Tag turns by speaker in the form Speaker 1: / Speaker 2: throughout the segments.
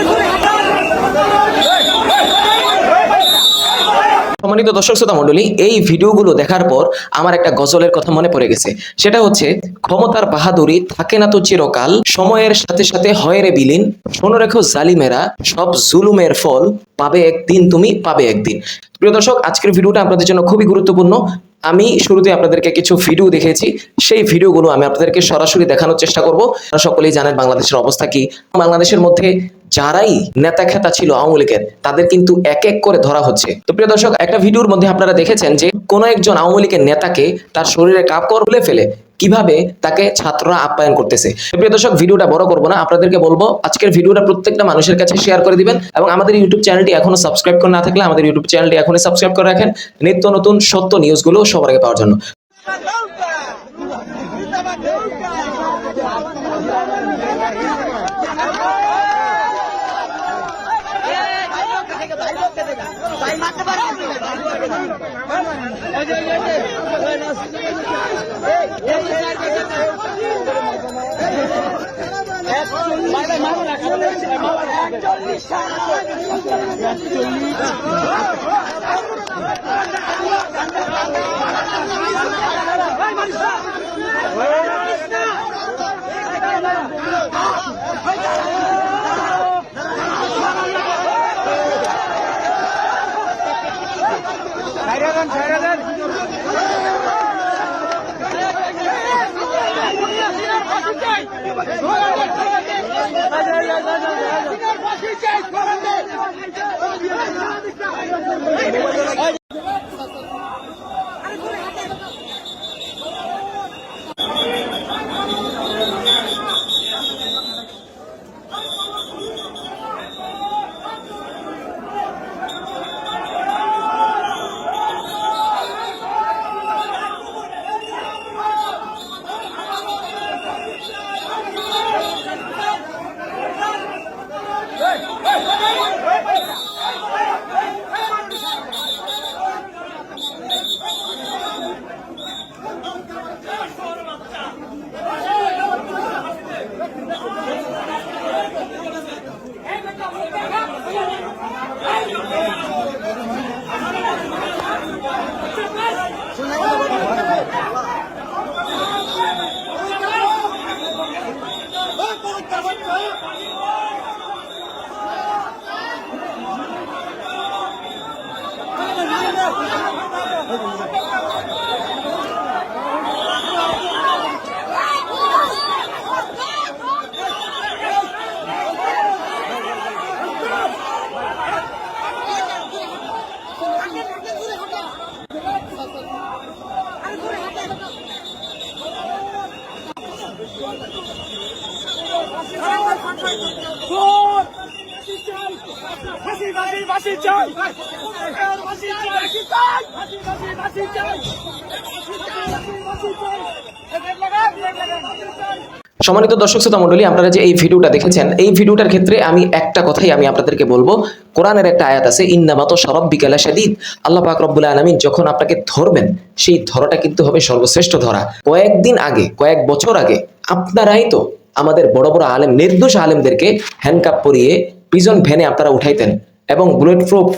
Speaker 1: আরে সম্মানিত দর্শক শ্রোতা মণ্ডলী, এই ভিডিওগুলো দেখার পর আমার একটা গজলের কথা মনে পড়ে গেছে। সেটা হচ্ছে, ক্ষমতার বাহাদুরি থাকে না তো চিরকাল, সময়ের সাথে সাথে হয় রে বিলীন। শোনো রেখো জালিমেরা, সব জুলুমের ফল পাবে একদিন, তুমি পাবে একদিন। প্রিয় দর্শক, আজকের ভিডিওটা আপনাদের জন্য খুবই গুরুত্বপূর্ণ। আমি শুরুতে আপনাদেরকে কিছু ভিডিও দেখেছি। সেই ভিডিওগুলো আমি আপনাদেরকে সরাসরি দেখানোর চেষ্টা করব। আপনারা সকলেই জানেন বাংলাদেশের অবস্থা কি। বাংলাদেশের মধ্যে যারাই নেতা খেতা ছিল আওয়ামী লীগের, তাদের কিন্তু এক এক করে ধরা হচ্ছে। তো প্রিয় দর্শক, একটা ভিডিওর মধ্যে আপনারা দেখেছেন যে কোন একজন আওয়ামী লীগের নেতাকে তার শরীরে কাপড় খুলে ফেলে কীভাবে তাকে ছাত্ররা আপ্যায়ন করতেছে। প্রিয় দর্শক, ভিডিওটা বড় করব না, আপনাদেরকে বলব, আজকের ভিডিওটা প্রত্যেকটা মানুষের কাছে শেয়ার করে দিবেন এবং আমাদের ইউটিউব চ্যানেলটি এখনও সাবস্ক্রাইব করে না থাকলে আমাদের ইউটিউব চ্যানেলটি এখনই সাবস্ক্রাইব করে রাখেন, নিত্য নতুন সত্য নিউজগুলো সবার আগে পাওয়ার জন্য।
Speaker 2: একচল্লিশ মানুষ দেন ছেড়ে দেন Go! 我们赶快走 চাই
Speaker 1: সম্মানিত দর্শক শ্রোতা মণ্ডলী, আপনারা যে এই ভিডিওটা দেখেছেন, এই ভিডিওটার ক্ষেত্রে আমি একটা কথাই আমি আপনাদেরকে বলব। কোরআনের একটা আয়াত আছে, ইন্নামাত সরব বিকালা শাদিদ। আল্লাহ পাক রব্বুল আলমিন যখন আপনাকে ধরবেন, সেই ধরাটা কিন্তু হবে সর্বশ্রেষ্ঠ ধরা। কয়েকদিন আগে, কয়েক বছর আগে, আপনারাই তো আমাদের বড় বড় আলেম, নির্দোষ আলেমদেরকে হ্যান্ডকাপ পরিয়ে প্রিজন ভ্যানে আপনারা উঠাইতেন। এবং বুলেট প্রুফ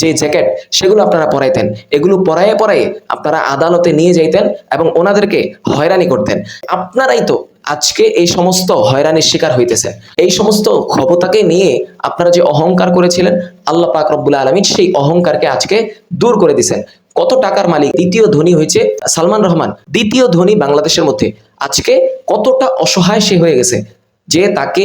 Speaker 1: যে জ্যাকেট সেগুলো আপনারা পরাইতেন। এগুলো পরায়ে পরায়ে আপনারা আদালতে নিয়ে যাইতেন এবং ওনাদেরকে হয়রানি করতেন। আপনারাই তো আজকে এই সমস্ত হয়রানির শিকার হইতেছে এই সমস্ত ক্ষমতাকে নিয়ে আপনারা যে অহংকার করেছিলেন, আল্লাহ পাক রব্বুল আলমিন সেই অহংকারকে আজকে দূর করে দিছেন। কত টাকার মালিক? দ্বিতীয় ধনী হয়েছে সালমান রহমান। দ্বিতীয় ধনী বাংলাদেশের মধ্যে। আজকে কতটা অসহায় সে হয়ে গেছে। যে তাকে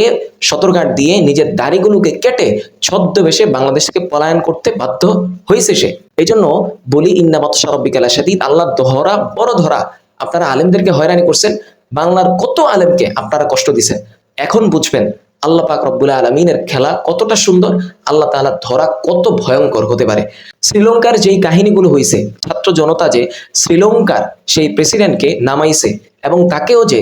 Speaker 1: সতর্কার দিয়ে নিজের দাড়িগুলোকে কেটে ছদ্মবেশে বাংলাদেশ থেকে পলায়ন করতে বাধ্য হয়েছে সে। এই জন্য বলি ইন্নাবাত সরব বিকালা সাথী আল্লাহ ধরা বড় ধরা। আপনারা আলেমদেরকে হয়রানি করছেন, বাংলার কত আলেমকে আপনারা কষ্ট দিছেন? এখন বুঝবেন আল্লাহ পাক রব্বুল আলমিনের খেলা কতটা সুন্দর, আল্লাহ তাআলা ধরা কত ভয়ঙ্কর হতে পারে। শ্রীলঙ্কার যেই কাহিনীগুলো হয়েছে ছাত্র জনতা যে শ্রীলঙ্কার সেই প্রেসিডেন্টকে নামাইছে এবং তাকেও যে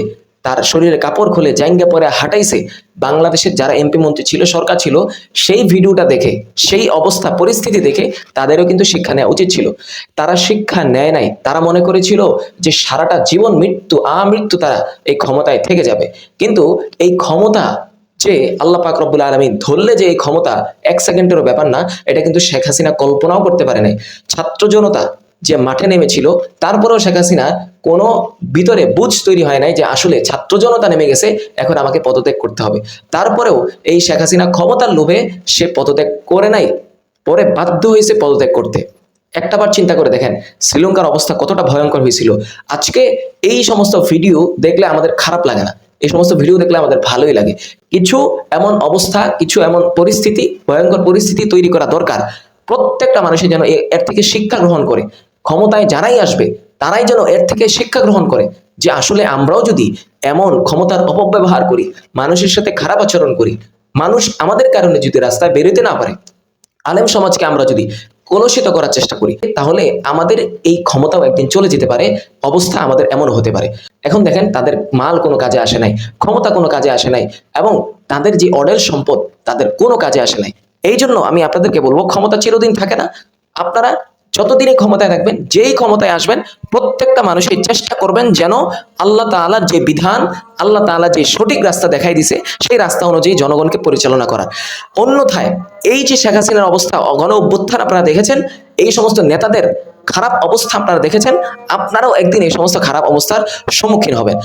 Speaker 1: তার শরীরে কাপড় খুলে জাইঙ্গা পরে হাঁটাইছে। বাংলাদেশের যারা এমপি মন্ত্রী ছিল, সরকার ছিল, সেই ভিডিওটা দেখে, সেই অবস্থা, পরিস্থিতি দেখে তাদেরও কিন্তু শিক্ষা নেওয়া উচিত ছিল। তারা শিক্ষা নেয় নাই। তারা মনে করেছিল যে সারাটা জীবন মৃত্যু, আমৃত্যু তারা এই ক্ষমতায় থেকে যাবে। কিন্তু এই ক্ষমতা যে আল্লাহ পাক রব্বুল আলমী ধরলে যে এই ক্ষমতা, এক সেকেন্ডেরও ব্যাপার না, এটা কিন্তু শেখ হাসিনা কল্পনাও করতে পারে নাই। ছাত্র জনতা যে মাঠে নেমেছিল, তারপরেও শেখ হাসিনা কোনো ভিতরে বুঝ তৈরি হয় নাই যে আসলে ছাত্র জনতা নেমে গেছে, এখন আমাকে পদত্যাগ করতে হবে। তারপরেও এই শেখ হাসিনা ক্ষমতার লোভে সে পদত্যাগ করে নাই, পরে বাধ্য হয়েছে পদত্যাগ করতে। একটাবার চিন্তা করে দেখেন, শ্রীলঙ্কার অবস্থা কতটা ভয়ঙ্কর হয়েছিল। আজকে এই সমস্ত ভিডিও দেখলে আমাদের খারাপ লাগে না, এই সমস্ত ভিডিও দেখলে আমাদের ভালোই লাগে। কিছু এমন অবস্থা, কিছু এমন পরিস্থিতি, ভয়ঙ্কর পরিস্থিতি তৈরি করা দরকার। প্রত্যেকটা মানুষের যেন এর থেকে শিক্ষা গ্রহণ করে। ক্ষমতায় যারাই আসবে, তারাই যেন এর থেকে শিক্ষা গ্রহণ করে যে আসলে আমরাও যদি এমন ক্ষমতার অপব্যবহার করি, মানুষের সাথে খারাপ আচরণ করি, মানুষ আমাদের কারণে যদি রাস্তায় বেরোতে না পারে, আলেম সমাজকে আমরা যদি কলুষিত করার চেষ্টা করি, তাহলে আমাদের এই ক্ষমতাও একদিন চলে যেতে পারে, অবস্থা আমাদের এমন হতে পারে। এখন দেখেন, তাদের মাল কোনো কাজে আসে নাই, ক্ষমতা কোনো কাজে আসে নাই, এবং তাদের যে অডেল সম্পদ, তাদের কোনো কাজে আসে নাই। এই জন্য আমি আপনাদেরকে বলব, ক্ষমতা চিরদিন থাকে না। আপনারা যতদিনই ক্ষমতায় থাকবেন, যেই ক্ষমতায় আসবেন, প্রত্যেকটা মানুষই চেষ্টা করবেন যেন আল্লাহ তাআলার যে বিধান, আল্লাহ তাআলা যে সঠিক রাস্তা দেখাই দিছে, সেই রাস্তা অনুযায়ী জনগণকে পরিচালনা করার। অন্যথায়, এই যে শেখ হাসিনার অবস্থা অগণ অভ্যুত্থান আপনারা দেখেছেন, এই সমস্ত নেতাদের খারাপ অবস্থা আপনারা দেখেছেন, আপনারাও একদিন এই সমস্ত খারাপ অবস্থার সম্মুখীন হবেন।